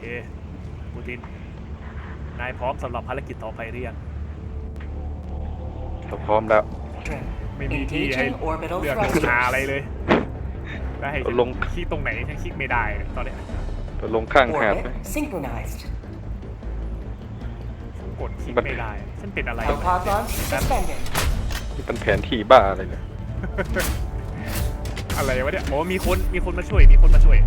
เคปูติน นายพร้อมสำหรับภารกิจต่อไปหรือยังเราพร้อมแล้ว ไม่มีที่ให้ Engaging orbital เลือก thrusters หาอะไรเลยได้ให้ฉันลงคลิกตรงไหนฉันคลิกไม่ได้ตอนเนี้ยเราลงข้างหาดไหม Orbit synchronized. กดคลิกมันไม่ได้ฉันเป็นอะไร Hellpod launch suspended. นี่เป็นแผนที่บ้าอะไรเนี่ยอะไรวะเนี่ยโอ้มีคนมีคนมาช่วยมีคนมาช่วย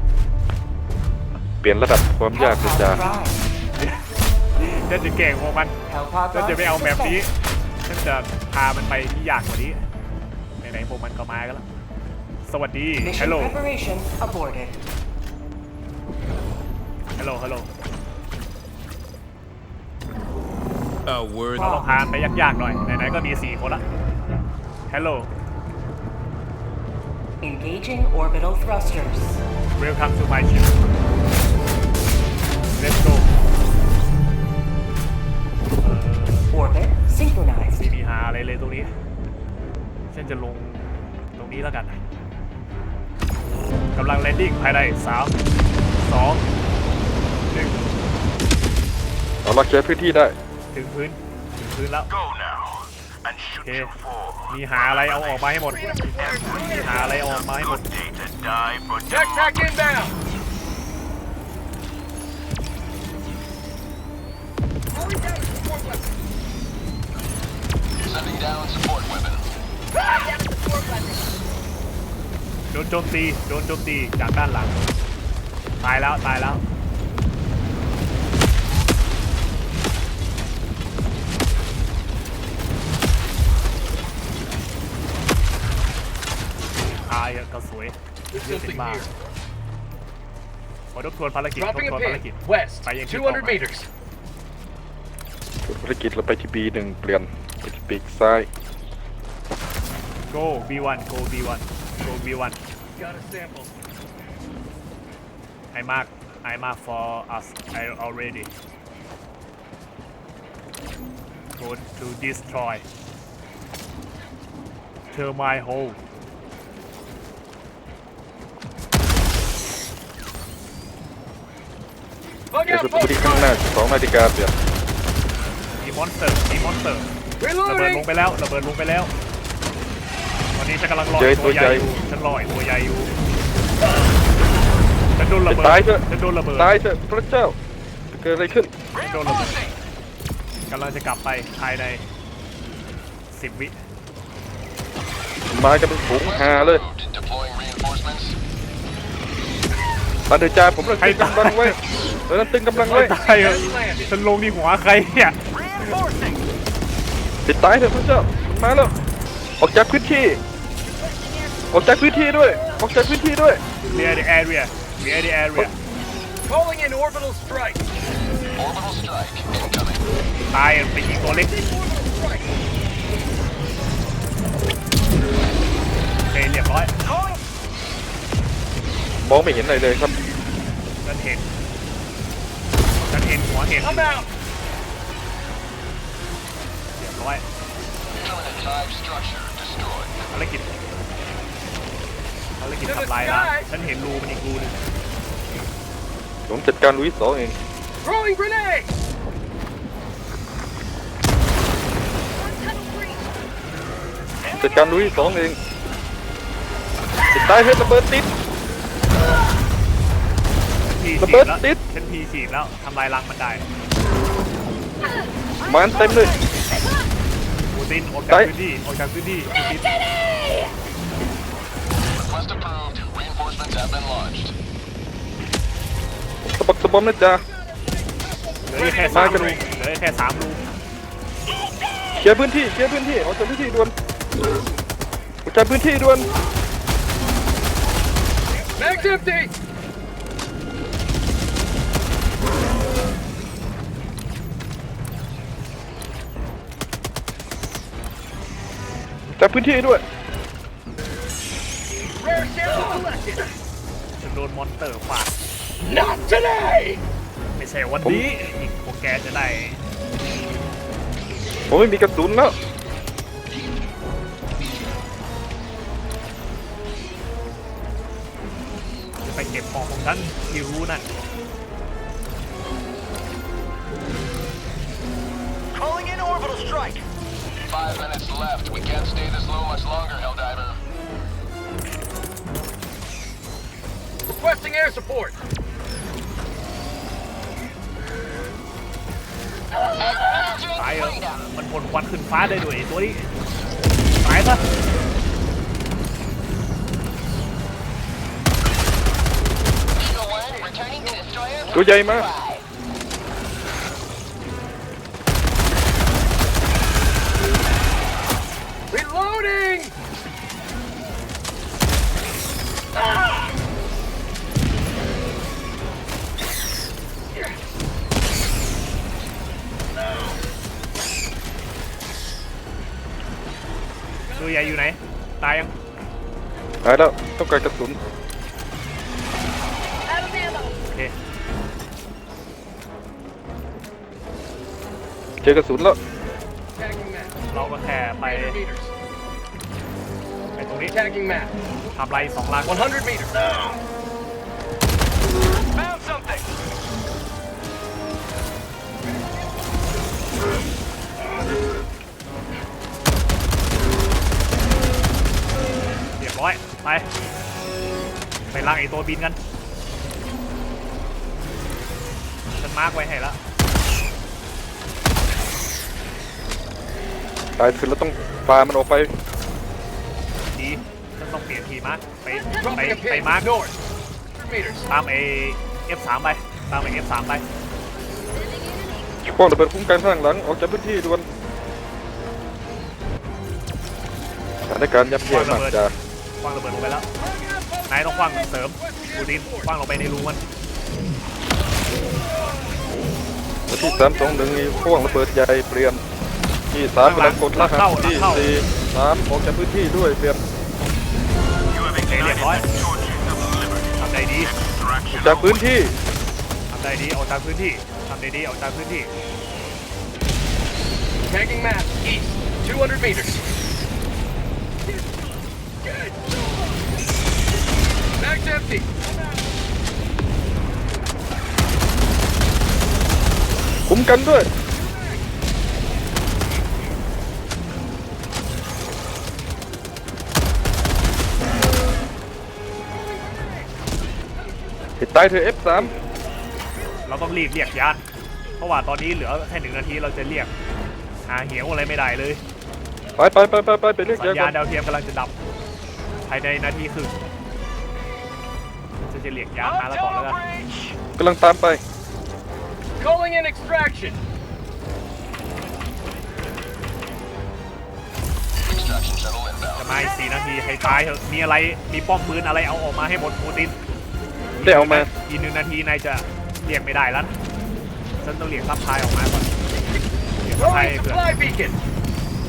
เปลี่ยนระดับความยากเลย Hellpod จ้า prime. ฉันจะเก่งพวกมัน Hellpod ฉัน launch จะไม่เอาแมปนี้ suspended. ฉันจะพามันไปที่ยากกว่านี้ไหนๆพวกมันก็มากันแล้ว สวัสดี Mission ฮัลโหล preparation aborted. ฮัลโหลฮัลโหล A word. เราลองพาไปยากๆหน่อยไหนๆก็มี4คนละฮัลโหล Engaging orbital thrusters. welcome to my ship let's go เอ่อ Orbit synchronized. ไม่มีหาอะไรเลยตรงนี้ ฉันจะลงตรงนี้แล้วกันกำลังแลนดิ้งภายใน3 2เราล็อกเคลียร์พื้นที่ได้1ถึงพื้น ถึงพื้นแล้ว Go now and โอ shoot เค your four. มีหาอะไรเอาออกมาให้หมด มีหาอะไรเอาออกมาให้หมด Good day to die for Backpack inbound. Sending down support weapon. โดนโจมตี โดนโจมตีจากด้านหลัง ตายแล้ว ตายแล้ว ตายอะก็สวยเยอะเป็น something บ้า here. ขอทบทวนภารกิจทบ Dropping ท a วนภารกิจ pin. West. By Yankee 200 Bomber. meters. ภารกิจเราไปที่ B1 เปลี่ยนไปที่ปีกซ้าย go B1 go B1 go B1 Got a sample. I mark I mark for us I already go to destroy termite hole Bug เดี๋ยว out จะไปที่ post ข้างหน้า front. สองนาฬิกาเปลี่ยน มีมอนสเตอร์มีมอนสเตอร์ระเบิดลง Reloading. ไปแล้วระเบิดลงไปแล้วตอนนี้ฉันกำลังรอเจอไอ้ตัวใหญ่ตัวใหญ่ อยู่ฉันรอไอ้ตัวใหญ่อยู่ฉันโดนระเบิดตายเถอะฉันโดนระเบิดตายเถอะพระเจ้าจะเกิดอะไรขึ้นฉันโดนระเบิดกำลังจะกลับไปภายในสิบวิมากันเป็นฝูงหาเลย Deploying reinforcements. มาเดือจ้าผมเราตึงกำลังไว้เราตึงกำลังไว้ ตายเหรอฉันลงที่หัวใครเนี่ย Reinforcing. ติดตายเถอะพระเจ้ามันมาแล้ว ออกจากพื้นที่ ออกจากพื้นที่ด้วย ออกจากพื้นที่ด้วย clear the area clear the area Calling in orbital strike. Orbital strike incoming. ตายไปยิงตัวเล็ก Strike. โอเคเรียบร้อยมองไม่เห็นอะไรเลยครับ ฉันเห็นฉันเห็นหัวเห็น I'm out. ภารกิจภารกิจทำลายล้างฉันเห็นรูมันอีกรูหนึงผมจัดการลุยสองเอง Throwing grenade. จัดการลุยสองเองติดตายเฮ้ยระเบิดติด พีระฉีเบิดดแล้วติด ฉันพีฉีดแล้วทำลายล้างมันได้ มันเต็มเลย ปูตินออกจากไปพื้นที่ออกจากพื้นที่ปูติน Request approved. Reinforcements have been launched. สะบักสะบอมนะจ๊ะเหลือแค่สามรูเหลือแค่สามรูเคลียร์พื้นที่เคลียร์พื้นที่ออกจากพื้นที่ด่วนออกจากพื้นที่ด่วน Mag's empty. แต่พื้นที่ด้วยจะโดนมอนเตอร์ฟาดนัดจะได้ไม่ใช่วันนี้พวกแกจะได้ผมไม่มีกระสุนแล้วไปเก็บของของฉันที่รู้นั่น Five minutes left. We can't stay this low much longer, Helldiver. Requesting air support. ตายเออมันพ่นควันขึ้นฟ้าได้ด้วยไอ้ตัวนี้ตายซะ Eagle One, returning to destroyer. ตัวใหญ่มาก ายยังหายแล้วต้องการกระสุนโอเคเจอกระสุนแล้ว Tagging map. เราก็แค่ไป300 meters. ไปตรงนี้ Tagging map. ทำไรสองลัง100 meters. ไป ไปล่างไอตัวบินกันฉันมาร์กไว้ให้แล้วตายขึ้นแล้วต้องปามันออกไปดีฉันต้องเปลี่ยนทีมาร์กไปไป Dropping a ไป pin. มาร์ก North. 100 meters. ตามไอ F3 ไป ตามไอ F3 ไปป้องระเบิดคุ้มกันข้างหลังออกจากพื้นที่ด่วนสถานการณ์ยับเยินมากจ้า คว้างระเบิดลงไปแล้ว นายต้องคว้างเสริมดูดินคว้างลงไปในรูมันวันที่สามสองหนึ่งมีพ่วงระเบิดใหญ่เปลี่ยนที่สามกำลังกดรหัสที่สี่สามออกจากพื้นที่ด้วยเปลี่ยนโอเคเรียบร้อยทำได้ดีจากพื้นที่ทำได้ดีออกจากพื้นที่ทำได้ดีออกจากพื้นที่ Tagging map. East. 200 meters. Mag's empty. คุ้มกันด้วยให้ตายเธอะ F3 เราต้องรีบเรียกยานเพราะว่าตอนนี้เหลือแค่หนึ่งนาทีเราจะเรียก หาเหวอะไรไม่ได้เลย ไปไปไปไปไปไปเรียกสัยาญก่ญาอณนดาวเทียมกำลังจะดับ ภายในนาทีครึ่ง จะจะเรียกยานมาแล้วก่อนแล้วกันกำลังตามไป Calling in extraction. Extraction shuttle จะ inbound. มาอีกสี่นาทีให้ตายเถอะมีอะไรมีป้อมปืนอะไรเอาออกมาให้หมดปูตินได้เอามา อีกหนึ่งนาทีนายจะเรียกไม่ได้แล้วนะฉันต้องเรียกซัพพลายออกมาก่อนเรียกซัพพลาย Throwing เพื่อน supply beacon.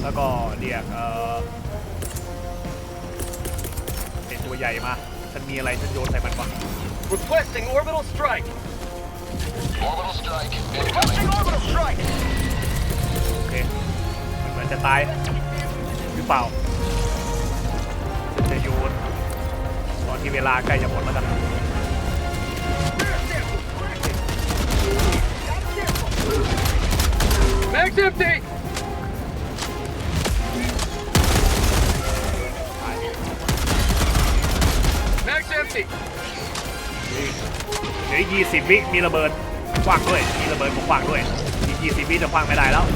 แล้วก็เรียกเอ่อเป็นตัวใหญ่มา ฉันมีอะไรฉันโยนใส่มันก่อน Requesting orbital strike. Orbital strike incoming. orbital strike. โอเคมันเหมือนจะตายหรือเปล่าฉันจะโยนตอนที่เวลาใกล้จะหมดแล้วกัน Mag's empty. ยวอีกยี่สิบวิมีระเบิดคว้างด้วย มีระเบิดผมคว้างด้วยอีกยี่สิบวิจะคว้างไม่ได้แล้ว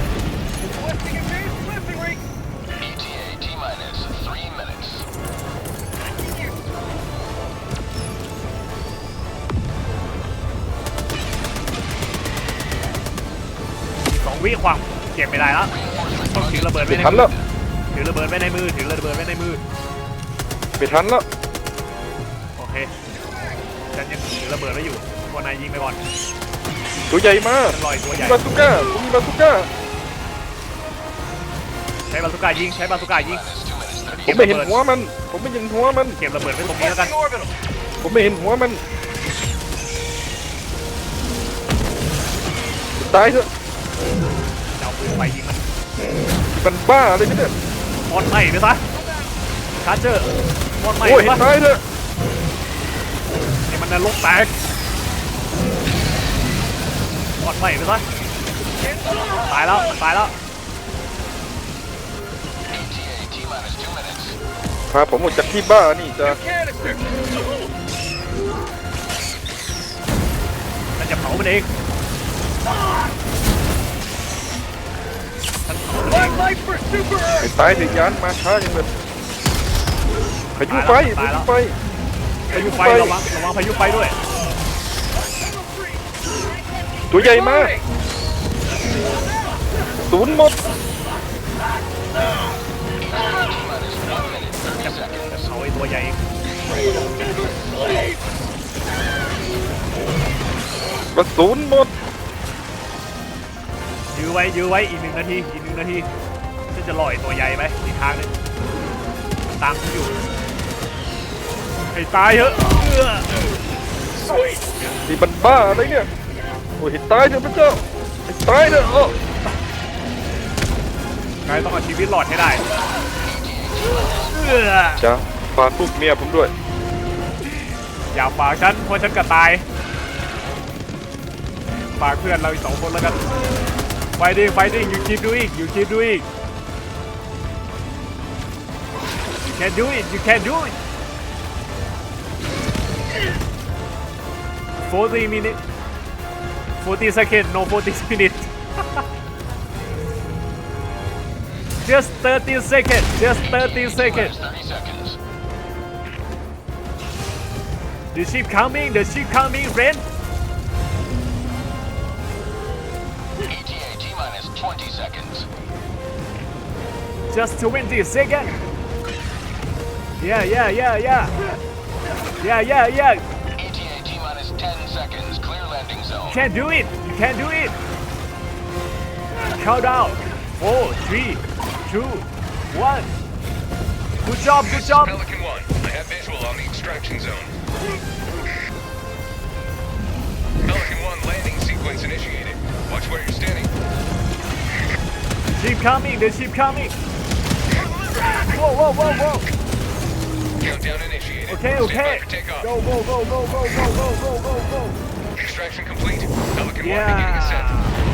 Requesting advanced weaponry. ETA T minus three minutes. อีกสองวิคว้างเก็บไม่ได้แล้วต้องถือระเบิดไม่ไว้ในทันมืแล้อวถือระเบิดไว้ในมือถือระเบิดไว้ในมือไม่ทันแล้วโอเคฉันยังถือระเบิดไว้อยู่ พวกนายยิงไปก่อนตัวใหญ่มากฉันลอยตัวผมใหญ่มีบาซูก้าผมมีบาซูก้า ใช้บาสุก้ายิงใช้บาสุก้ายิงผมไม่เห็นหัวมัน ผมไม่เห็นหัวมัน เก็บระเบิดไว้ตรงนี้แล้วกัน Requesting orbital. ผมไม่เห็นหัวมัน ตายเถอะจะเอาปืนไปยิงมันมันบ้าอะไรกันเนี่ยมอดไหม้ไปซะชาร์เจอร์มอดไหม้โอ้ยไปซะตายเถอะให้มันนรกแตกม อดไหม้ไปซะตายแล้วมันตายแล้วพาผมออกจากที่บ้านี่จ้ะ Canister! ฉันจะเผามันเองฉันเผามันเอง Black light for Super ไอ้ Earth! ตายเถอะยานมาช้าจังเลยพายุไฟพายุไฟพายุไฟระวังระวังพายุไฟด้วย ตัวใหญ่มากศูนย์หมดจะจะเผาไอ้ตัวใหญ่เองกระสุนหมดยื้อไว้ยื้อไว้อีกหนึ่งนาทีอีกหนึ่งนาทีฉันจะลอยตัวใหญ่ไปอีกทางหนึงตามฉันอยู่ให้ตายเถอะเอื้อนี่มันบ้าอะไรเนี่ย โอ้ยให้ตายเถอะพระเจ้าให้ตายเถอะอ้อนายต้องเอาชีวิตรอดให้ได้เอื้อจ้าฝากลูกเมียผมด้วย อย่าฝากฉันเพราะฉันก็ตาย ฝากเพื่อนเราอีกสองคนแล้วกัน fighting fighting you keep doing you keep doing you can do it you can do it 40 minutes 40 seconds no 40 minutes just 30 seconds just 30 seconds 30 seconds. the ship coming the ship coming friend ETA minus 20 seconds. Just 20 seconds. Yeah, yeah, yeah, yeah. Yeah, yeah, yeah. Landing zone. You can do it. You can do it. Countdown. Four, three, two, one. Good job, good job. Pelican 1, I have visual on the extraction zone. Pelican 1 landing sequence initiated. Watch where you're standing. Ship coming. The ship coming. Whoa, whoa, whoa, whoa. Countdown initiated. Okay, okay. by for takeoff. Go, go, go, go, go, go, go, go, go, go. Extraction complete. Pelican 1 beginning ascent. Yeah.